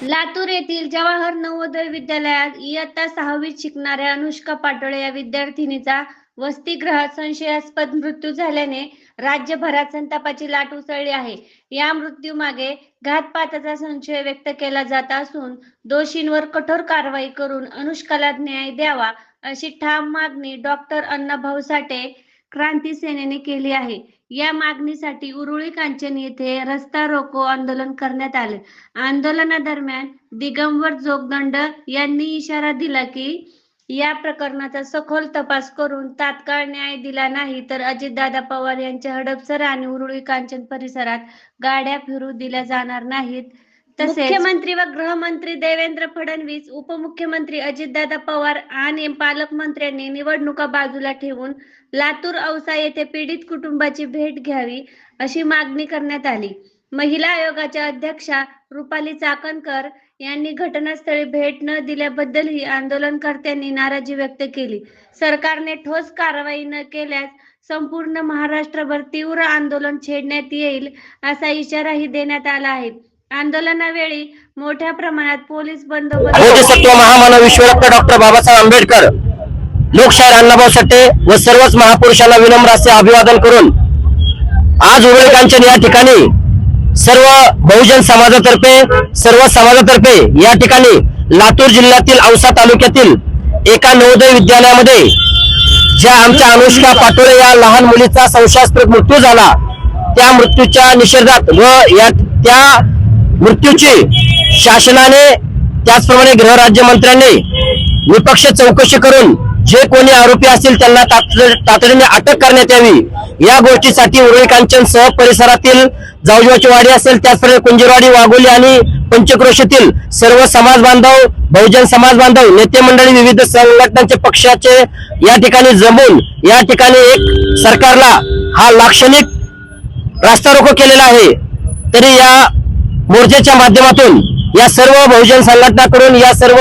लातूर येथील जवाहर नवोदय विद्यालयात इयत्ता सहावीत शिकणाऱ्या अनुष्का पाटोळे या विद्यार्थिनीचा वसतिगृहात संशयास्पद मृत्यू झाल्याने राज्यभरात संतापाची लाट उसळली आहे. या मृत्यूमागे घातपाताचा संशय व्यक्त केला जात असून दोषींवर कठोर कारवाई करून अनुष्काला न्याय द्यावा अशी ठाम मागणी डॉक्टर अण्णाभाऊ साठे क्रांती सेनेने केली आहे. या मागणीसाठी उरुळी कांचन येथे रस्ता रोको आंदोलन करण्यात आले. आंदोलनादरम्यान दिगंबर जोगदंड यांनी इशारा दिला की या प्रकरणाचा सखोल तपास करून तात्काळ न्याय दिला नाही तर अजितदादा पवार यांच्या हडपसर आणि उरुळी कांचन परिसरात गाड्या फिरू दिल्या जाणार नाहीत. मुख्यमंत्री व गृहमंत्री देवेंद्र फडणवीस उपमुख्यमंत्री अजितदादा पवार आणि पालकमंत्र्यांनी निवडणुका बाजूला ठेवून लातूर औसा येथे पीडित कुटुंबाची भेट घ्यावी अशी मागणी करण्यात आली. महिला आयोगाच्या अध्यक्षा रुपाली चाकणकर यांनी घटनास्थळी भेट न दिल्याबद्दलही आंदोलनकर्त्यांनी नाराजी व्यक्त केली. सरकारने ठोस कारवाई न केल्यास संपूर्ण महाराष्ट्रभर तीव्र आंदोलन छेडण्यात येईल असा इशाराही देण्यात आला आहे. आंदोलनावेळी मोठ्या प्रमाणात पोलीस बंदोबस्त महामानव विश्वरत्न डॉक्टर बाबासाहेब आंबेडकर लोकशाहीर अण्णाभाऊ साठे व सर्वच महापुरुषांना विनम्र असे अभिवादन करून आज उरुळी कांचन या ठिकाणी सर्व बहुजन समाजातर्फे सर्व समाजातर्फे या ठिकाणी लातूर जिल्ह्यातील औसा तालुक्यातील एका नवोदय विद्यालयामध्ये ज्या आमच्या अनुष्का पाटोळे या लहान मुलीचा संशयास्पद मृत्यू झाला त्या मृत्यूच्या निषेधात व या त्या मृत्यूची शासनाने त्याचप्रमाणे गृहराज्यमंत्र्यांनी निपक्ष चौकशी करून जे कोणी आरोपी असतील त्यांना तातडीने अटक करण्यात यावी. या गोष्टीसाठी उरळी कांचन सह परिसरातील जाऊजवाची वाडी असेल त्याचप्रमाणे कुंजीरवाडी वाघोली आणि पंचक्रोशीतील सर्व समाज बांधव बहुजन समाज बांधव नेते मंडळी विविध संघटनांचे पक्षाचे या ठिकाणी जमून या ठिकाणी एक सरकारला हा लाक्षणिक रास्ता रोको केलेला आहे. तरी या मोर्चाच्या माध्यमातून या सर्व बहुजन संघटनाकडून या सर्व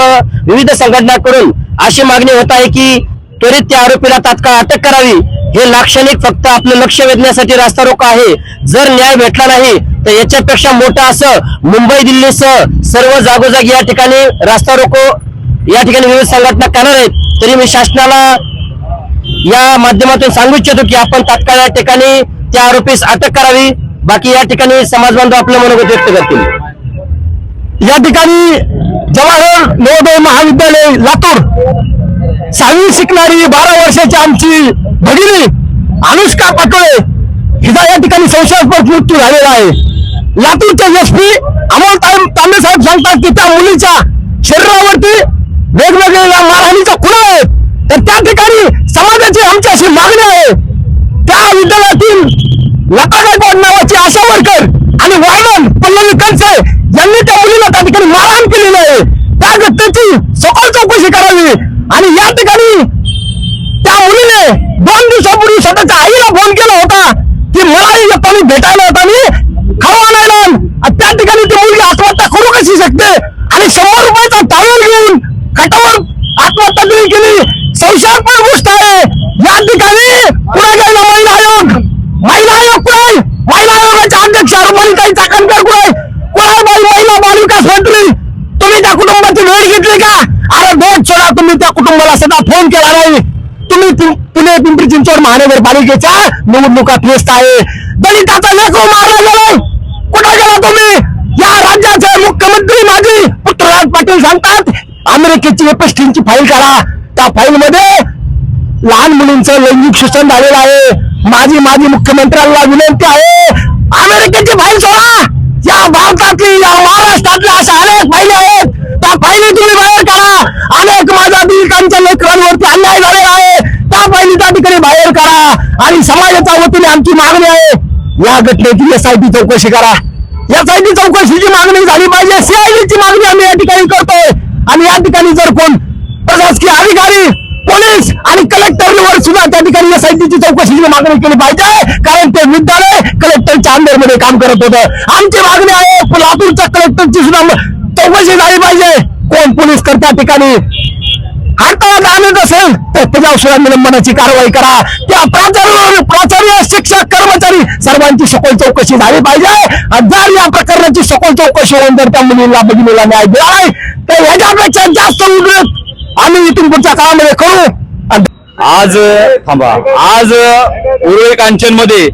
विविध संघटनाकडून अशी मागणी होत आहे की त्वरित त्या आरोपीला तात्काळ अटक करावी. हे लाक्षणिक फक्त आपलं लक्ष वेधण्यासाठी रास्ता रोको आहे. जर न्याय भेटला नाही तर याच्यापेक्षा मोठं असं मुंबई दिल्लीसह सर्व जागोजागी या ठिकाणी रास्ता रोको. या ठिकाणी विविध संघटना करणार आहेत. तरी मी शासनाला या माध्यमातून सांगू इच्छितो की आपण तात्काळ या ठिकाणी त्या आरोपीस अटक करावी. बाकी या ठिकाणी समाज बांधव आपलं मनोगत व्यक्त करतील. या ठिकाणी जवाहर नवोदय महाविद्यालय लातूर. सहावी शिकणारी बारा वर्षाची आमची भगिनी अनुष्का पाटोळे हिचा या ठिकाणी संशयास्पद मृत्यू झालेला आहे. लातूरचे एसपी अमोल तांबे साहेब सांगतात की त्या मुलीच्या शरीरावरती वेगवेगळ्या मारहाणीचा खुणा आहे. तर त्या ठिकाणी समाजाची आमची अशी मागणी आहे. त्या विद्यालयातील लता गायकवाड नावाची आशा वर्कर आणि वायरन पल्लवी कणसे यांनी त्या मुलीला त्या ठिकाणी मारहाण केलेली आहे. त्या घटनेची सखोल चौकशी करावी. आणि या ठिकाणी त्या मुलीने दोन दिवसापूर्वी स्वतःच्या आईला फोन केला होता की मला येताना भेटायला होता खाऊ आणायला त्या ठिकाणी ती मुलगी आत्महत्या करू कशी शकते? आणि शंभर रुपयाचा टावेल घेऊन खटावर आत्महत्या केली. संशयात्मक गोष्ट आहे. या ठिकाणी पुढे गेला महिला आयोग महिला आयोग कुठे महिला आयोगाच्या अध्यक्ष रुपालीताई चाकणकर कुठे कुठे बाई महिला बाल विकास मंत्री तुम्ही त्या कुटुंबाची भेट घेतली का अरे भेट सोडा मला सदा फोन केला नाही. तुम्ही पुणे पिंपरी चिंचवड महानगरपालिकेच्या निवडणुका व्यस्त आहे. दलिताचा लेख मारला गेला कुठे गेला तुम्ही? या राज्याचे मुख्यमंत्री माझी पृथ्वीराज पाटील सांगतात अमेरिकेची एपस्टीनची फाईल करा त्या फाईल मध्ये लहान मुलींचं लैंगिक शोषण झालेलं आहे. माझी माझी मुख्यमंत्र्यांना विनंती आहे अमेरिकेची फाईल सोडा. या भारतातली या महाराष्ट्रातल्या अशा अनेक फाईली आहेत त्या फाईली तुम्ही बाहेर काढा अनेक माझ्या दिलकांच्या लेकरांवरती अन्याय झालेला आहे. त्या फाईली ठिकाणी बाहेर काढा आणि समाजाच्या वतीने आमची मागणी आहे. या घटनेची एस आय टी चौकशी करा. एस आय टी चौकशीची मागणी झाली पाहिजे. सीआयडीची मागणी आम्ही या ठिकाणी करतोय. आणि या ठिकाणी जर कोण प्रशासकीय अधिकारी पोलीस आणि कलेक्टरवर सुद्धा त्या ठिकाणी एस आय ची चौकशीची मागणी केली पाहिजे. कारण ते विद्यालय कलेक्टरच्या अंडरमध्ये काम करत होतं. आमची मागणी आहे लातूरच्या कलेक्टरची सुद्धा चौकशी झाली पाहिजे. कोण पोलीस कर ठिकाणी? हरताळात आणत असेल तर तुझ्या सुद्धा निलंबनाची कारवाई करा. त्या प्राचार्य प्राचार्य शिक्षक कर्मचारी सर्वांची सखोल चौकशी झाली पाहिजे. जर या प्रकरणाची सखोल चौकशी होऊन जर त्या मुलीला न्याय दिला नाही तर याच्यापेक्षा जास्त उद्योग आम्ही इथून पुढच्या काळामध्ये करू. आज थांबा. आज उरुळी कांचनमध्ये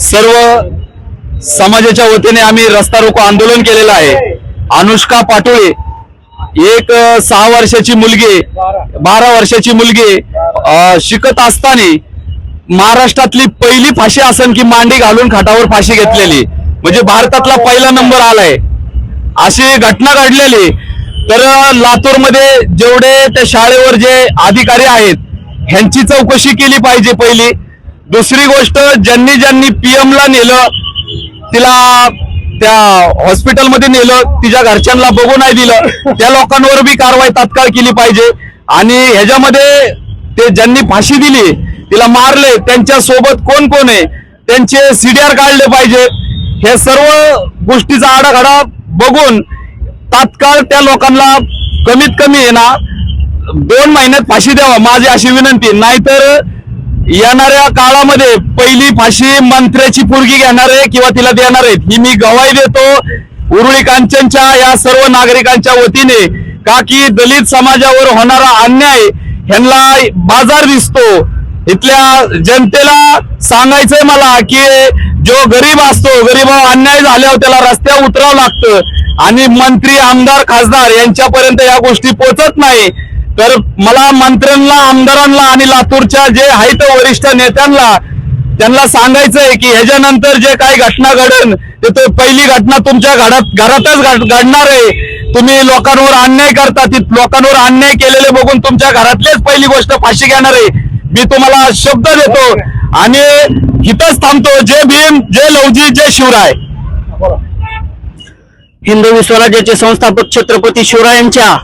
सर्व समाजाच्या वतीने आम्ही रस्ता रोको आंदोलन केलेलं आहे. अनुष्का पाटोळे एक सहा वर्षाची मुलगी बारा वर्षाची मुलगी शिकत असताना महाराष्ट्रातली पहिली फाशी असन की मांडी घालून खाटावर फाशी घेतलेली. म्हणजे भारतातला पहिला नंबर आलाय. अशी घटना घडलेली. तर लातूरमध्ये जेवढे त्या शाळेवर जे अधिकारी आहेत ह्यांची चौकशी केली पाहिजे पहिली. दुसरी गोष्ट ज्यांनी ज्यांनी पीएम ला नेलं तिला त्या हॉस्पिटलमध्ये नेलं तिच्या घरच्यांना बघू नाही दिलं. त्या लोकांवर बी कारवाई तात्काळ केली पाहिजे. आणि ह्याच्यामध्ये ते ज्यांनी फाशी दिली तिला मारले त्यांच्यासोबत कोण कोण आहे त्यांचे सीडीआर काढले पाहिजे. हे सर्व गोष्टीचा आडाघाडा बघून तात्काळ त्या लोकांना कमीत कमी आहे ना दोन महिन्यात फाशी द्यावा. माझी अशी विनंती नाहीतर येणाऱ्या काळामध्ये पहिली फाशी मंत्र्याची पुरगी घेणार आहे किंवा तिला देणार आहेत ही मी गवाही देतो. उरुळी कांचनच्या या सर्व नागरिकांच्या वतीने का की दलित समाजावर होणारा अन्याय ह्यांना बाजार दिसतो. इथल्या जनतेला सांगायचंय मला की जो गरीब असतो गरीबावर अन्याय झाल्यावर त्याला रस्त्यावर उतरावं लागतं. आणि मंत्री आमदार खासदार यांच्यापर्यंत या गोष्टी पोचत नाही. तर मला मंत्र्यांना आमदारांना आणि लातूरच्या जे आहेत वरिष्ठ नेत्यांना त्यांना सांगायचंय की ह्याच्यानंतर जे काही घटना घडन ते पहिली घटना तुमच्या घरात घरातच घडणार आहे. तुम्ही लोकांवर अन्याय करता ती लोकांवर अन्याय केलेले बघून तुमच्या घरातलीच पहिली गोष्ट फाशी घेणार आहे. मी तुम्हाला शब्द देतो आणि इथंच थांबतो. जय भीम जय लवजी जय शिवराय. हिंदवी स्वराज्याचे संस्थापक छत्रपती शिवरायांच्या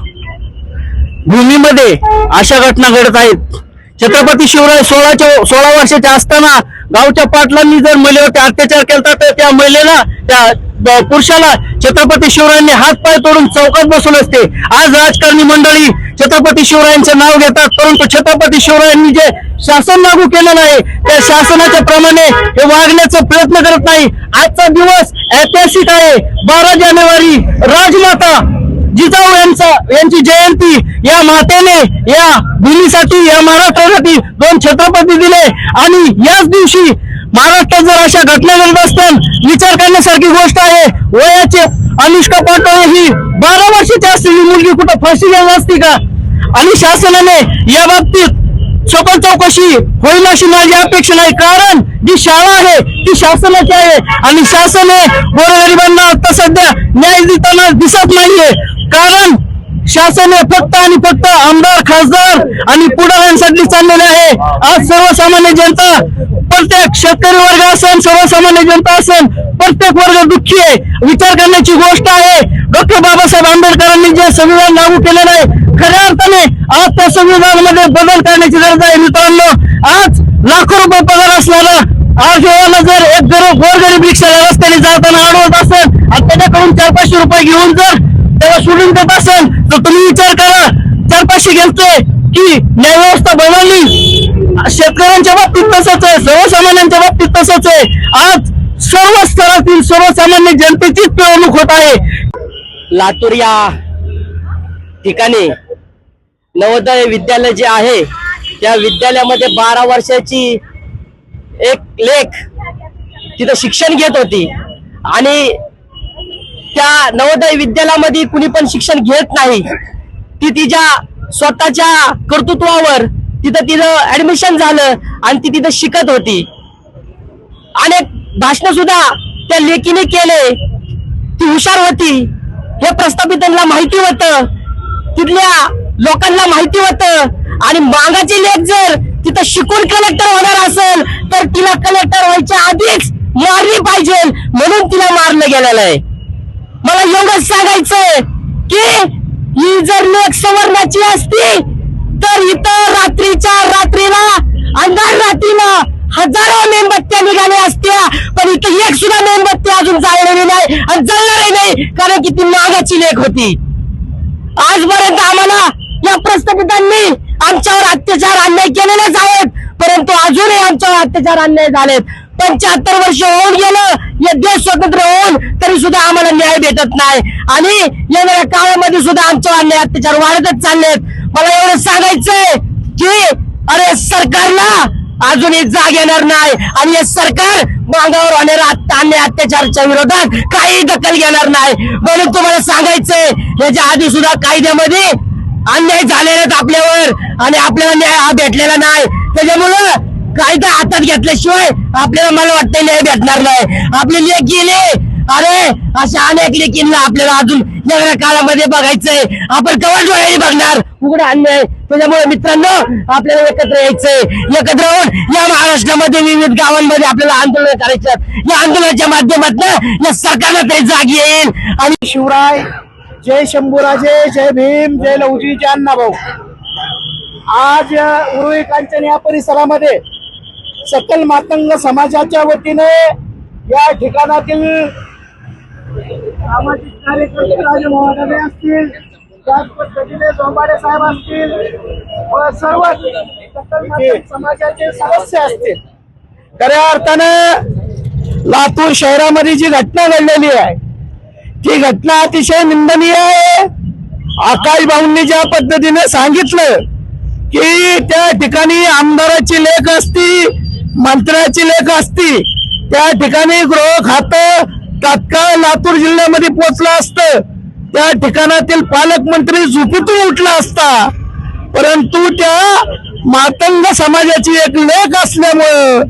भूमीमध्ये अशा घटना घडत आहेत. छत्रपती शिवराय सोळाच्या सोळा वर्षाच्या असताना गावच्या पाटलांनी जर महिलेवरती अत्याचार केला तर त्या महिलेला त्या पुरुषाला छत्रपती शिवरायांनी हात पाय तोडून चौकात बसून असते. आज राजकारणी मंडळी छत्रपती शिवरायांचे नाव घेतात परंतु छत्रपती शिवरायांनी जे शासन लागू केलेलं आहे त्या शासनाच्या प्रमाणे हे वागण्याचा प्रयत्न करत नाही. आजचा दिवस ऐतिहासिक आहे. बारा जानेवारी राजमाता जिजाऊ यांचा यांची जयंती या मातेने या भूमीसाठी या महाराष्ट्रासाठी दोन छत्रपती दिले. आणि याच दिवशी महाराष्ट्रात जर अशा घटना घडत विचार करण्यासारखी गोष्ट आहे. वयाचे अनुष्का पाटोळे ही बारा वर्षाची असलेली मुलगी कुठं फाशी घ्यायला असती का? आणि शासनाने या बाबतीत सखोल चौकशी होईल अशी माझी अपेक्षा नाही. कारण जी शाळा आहे ती शासनाची आहे. आणि शासन हे गोरगरिबांना आता सध्या न्याय देताना दिसत नाहीये. कारण शासन हे फक्त आणि फक्त आमदार खासदार आणि पुढाऱ्यांसाठी चाललेले आहे. आज सर्वसामान्य जनता प्रत्येक शेतकरी वर्ग असेल सर्वसामान्य जनता असेल प्रत्येक वर्ग दुःखी आहे. विचार करण्याची गोष्ट आहे. डॉक्टर बाबासाहेब आंबेडकरांनी जे संविधान लागू केलेलं आहे खऱ्या अर्थाने आज त्या संविधानामध्ये बदल करण्याची गरज आहे मित्रांनो. आज लाखो रुपये पगार असणारा आज जेव्हा जर एक गरीब गोरगरीब रिक्षाला रस्त्याने जाताना अडवत असेल आणि त्याच्याकडून चार पाचशे रुपये घेऊन जर त्याला सोडून देत असेल तर तुम्ही विचार करा. चार पाचशे घेतोय की न्याय व्यवस्था बनवली. शेतकऱ्यांच्या बाबतीत तसंच आहे सर्वसामान्यांच्या बाबतीत तसंच आहे. आज सर्व स्तरातील सर्वसामान्य जनतेचीच पिळवणूक होत आहे. लातूर या ठिकाणी नवोदय विद्यालय जे आहे त्या विद्यालयामध्ये बारा वर्षाची एक लेख तिथं शिक्षण घेत होती. आणि त्या नवोदय विद्यालयामध्ये कुणी पण शिक्षण घेत नाही ती तिच्या स्वतःच्या कर्तृत्वावर तिथं तिथं ऍडमिशन झालं आणि ती तिथं शिकत होती. अनेक भाषण सुद्धा त्या लेखीने केले. ती हुशार होती. हे प्रस्थापितांना माहिती होतं. तिथल्या लोकांना माहिती होतं. आणि मागाची लेख जर तिथं शिकून कलेक्टर होणार असेल तर तिला कलेक्टर व्हायच्या आधीच मारली पाहिजे. म्हणून तिला मारलं गेलेलं आहे. मला एवढंच सांगायचंय की ही जर लोक सवर्णाची असती तर इथं रात्रीच्या रात्रीला अंधार रात्रीला हजारो मेणबत्त्या निघाल्या असत्या. पण इथं एक सुद्धा मेणबत्ती अजून जाळलेली नाही आणि जळणारही नाही कारण की ती मागाची लेख होती. आजपर्यंत आम्हाला या प्रस्थापितांनी आमच्यावर अत्याचार अन्याय केलेलेच आहेत. परंतु अजूनही आमच्यावर अत्याचार अन्याय झालेत. पंच्याहत्तर वर्ष होऊन गेलं. हे देश स्वतंत्र होऊन तरी सुद्धा आम्हाला न्याय भेटत नाही. आणि येणाऱ्या काळामध्ये सुद्धा आमच्या अन्याय अत्याचार वाढतच चाललेत. मला एवढं सांगायचंय की अरे सरकारला अजूनही जाग येणार नाही. आणि हे सरकार मागावर होणाऱ्या अन्याय अत्याचाराच्या विरोधात काही दखल घेणार नाही. म्हणून तुम्हाला सांगायचंय याच्या आधी सुद्धा कायद्यामध्ये अन्याय झालेले आहेत आपल्यावर आणि आपल्याला न्याय हा भेटलेला नाही. त्याच्यामुळं कायदा हातात घेतल्याशिवाय आपल्याला मला वाटतं न्याय भेटणार नाही. आपले लेख गेले. अरे अशा अनेक लेखींना आपल्याला अजून येणाऱ्या काळामध्ये बघायचंय. आपण कवा डोळ्याने बघणार. उघड अन्याय. त्याच्यामुळे मित्रांनो आपल्याला एकत्र यायचंय. एकत्र होऊन या महाराष्ट्रामध्ये विविध गावांमध्ये आपल्याला आंदोलन करायचं. या आंदोलनाच्या माध्यमातून या सरकारला तरी जाग येईल. आणि शिवराय जय शंभूराजे जय भीम जय लवजी जय अण्णाभाऊ. आज उर्वी कांचन या परिसरामध्ये सकल मातंग समाजाच्या वतीने या ठिकाणातील सामाजिक कार्यकर्ते राजे असतील त्याच पद्धतीने जोंबाडे साहेब असतील व सर्व सकल मातंग समाजाचे सदस्य असतील. खऱ्या अर्थानं लातूर शहरामध्ये जी घटना घडलेली आहे ती घटना अतिशय निंदनीय आहे. आकाश भाऊंनी ज्या पद्धतीने सांगितलं की त्या ठिकाणी आमदाराची लेख असती मंत्र्याची लेख असती त्या ठिकाणी गृह खातं तात्काळ लातूर जिल्ह्यामध्ये पोहोचलं असतं. त्या ठिकाणातील पालकमंत्री झोपेतून उठला असता. परंतु त्या मातंग समाजाची एक लेख असल्यामुळं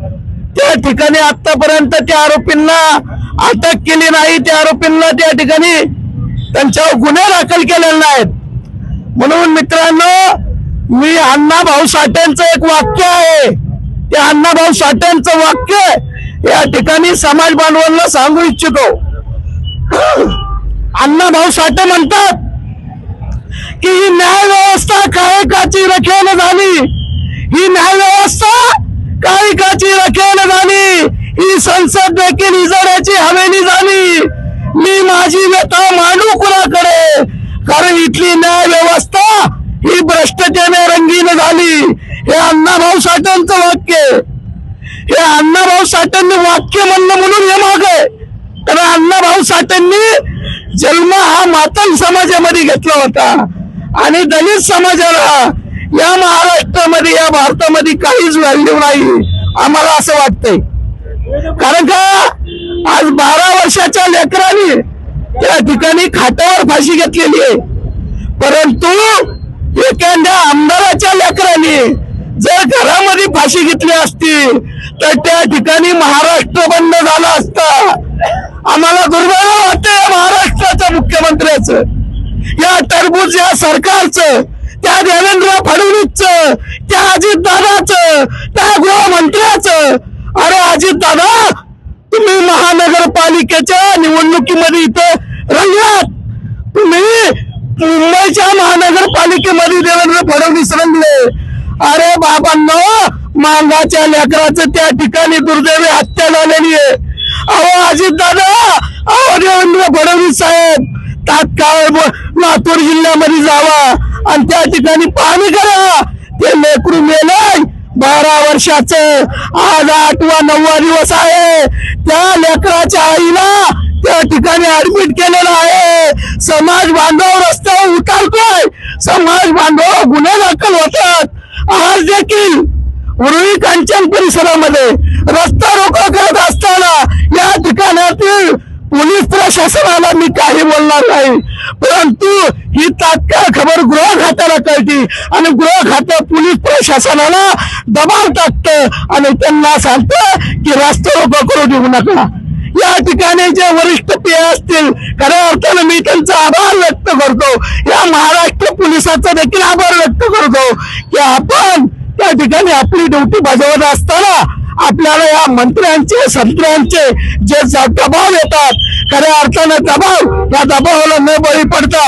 त्या ठिकाणी आतापर्यंत त्या आरोपींना अटक केली नाही. त्या आरोपींना त्या ठिकाणी त्यांच्यावर गुन्हे दाखल केलेले नाहीत. म्हणून मित्रांनो मी अण्णा भाऊ साठ्यांचं एक वाक्य आहे. ते अण्णाभाऊ साठ्यांचं वाक्य या ठिकाणी समाज बांधवांना सांगू इच्छितो. अण्णाभाऊ साठे म्हणतात की ही न्याय व्यवस्था कायकाची रखेल झाली. ही न्याय व्यवस्था कायकाची रखेल झाली. ही संसद देखील इजड्याची हवेली झाली. मी माझी व्यथा मांडू कुणाकडे? कारण इथली न्याय व्यवस्था ही भ्रष्टतेने रंगीन झाली. हे अण्णाभाऊ साठ्यांचं वाक्य आहे. हे अण्णाभाऊ साठ्यांनी वाक्य म्हणलं म्हणून हे माग आहे. कारण अण्णाभाऊ साठ्यांनी जन्म हा मातंग समाजामध्ये घेतला होता. आणि दलित समाजाला या महाराष्ट्रामध्ये या भारतामध्ये काहीच व्हॅल्यू नाही. आम्हाला असं वाटतंय. कारण का? आज बारा वर्षाच्या लेकराने त्या ठिकाणी खाटावर फाशी घेतलेली आहे. परंतु एखाद्या आमदाराच्या लेकराने जर घरामध्ये फाशी घेतली असती तर त्या ठिकाणी महाराष्ट्र बंद झाला असता. आम्हाला दुर्दैव वाटतं या महाराष्ट्राच्या मुख्यमंत्र्याचं या टरबूज या सरकारचं त्या देवेंद्र फडणवीसचं त्या अजित दादाचं त्या गृहमंत्र्याचं. अरे अजित दादा तुम्ही महानगरपालिकेच्या निवडणुकीमध्ये इथं रंगलात. तुम्ही मुंबईच्या महानगरपालिकेमध्ये देवेंद्र फडणवीस रंगले. अरे बाबांनो मांगाच्या लेकराचं त्या ठिकाणी दुर्दैवी हत्या झालेली आहे. अहो अजित दादा अहो देवेंद्र फडणवीस साहेब तात्काळ लातूर जिल्ह्यामध्ये जावा आणि त्या ठिकाणी पाहणी करा. ते लेकरू मेलय. बारा वर्षाचं आज आठवा नववा दिवस आहे. त्या लेकराच्या आईला त्या ठिकाणी ऍडमिट केलेलं आहे. समाज बांधव रस्त्यावर उतारतोय. समाज बांधव गुन्हे दाखल होतात. आज देखील उरुळी कांचन परिसरामध्ये रस्ता रोको करत असताना या ठिकाणातील पोलीस प्रशासनाला मी काही बोलणार नाही. परंतु ही तात्काळ खबर गृह खात्याला कळती आणि गृह खातं पोलीस प्रशासनाला दबाव टाकतं आणि त्यांना सांगतं की रस्ता रोको करू देऊ नका. या ठिकाणी जे वरिष्ठ पी असतील खऱ्या अर्थानं मी त्यांचा आभार व्यक्त करतो. या महाराष्ट्र पोलिसाचा देखील आभार व्यक्त करतो की आपण त्या ठिकाणी आपली ड्युटी बजावत असताना आपल्याला या मंत्र्यांचे संत्र्यांचे जे दबाव येतात खऱ्या अर्थानं दबाव या दबावाला न बळी पडता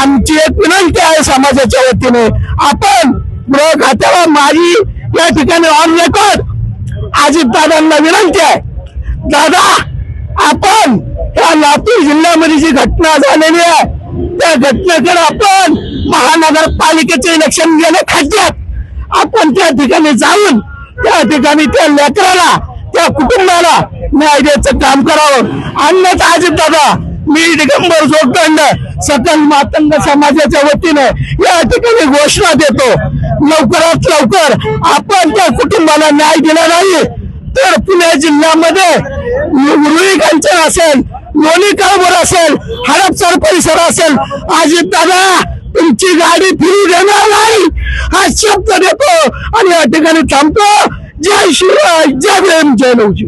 आमची एक विनंती आहे समाजाच्या वतीने. आपण गृह खात्याला माझी या ठिकाणी ऑन रेकॉर्ड अजित दादांना विनंती आहे. दादा आपण या लातूर जिल्ह्यामध्ये जी घटना झालेली आहे त्या घटनेकडे आपण महानगरपालिकेचे इलेक्शन गेले खात्यात आपण त्या ठिकाणी जाऊन त्या ठिकाणी त्या लेकराला त्या कुटुंबाला न्याय द्यायचं काम करावं. अन्नच अजित दादा मी दिगंबर जोडदंड सकल मातंग समाजाच्या वतीने या ठिकाणी घोषणा देतो. लवकरात लवकर आपण त्या कुटुंबाला न्याय दिला नाही तर पुणे जिल्ह्यामध्ये उरुळी असेल लोणी काळभोर असेल हडपसर परिसर असेल अजित दादा तुमची गाडी फिरू देणार नाही. हा शब्द देतो आणि या ठिकाणी थांबतो. जय शिवराय जय भीम जय नवजी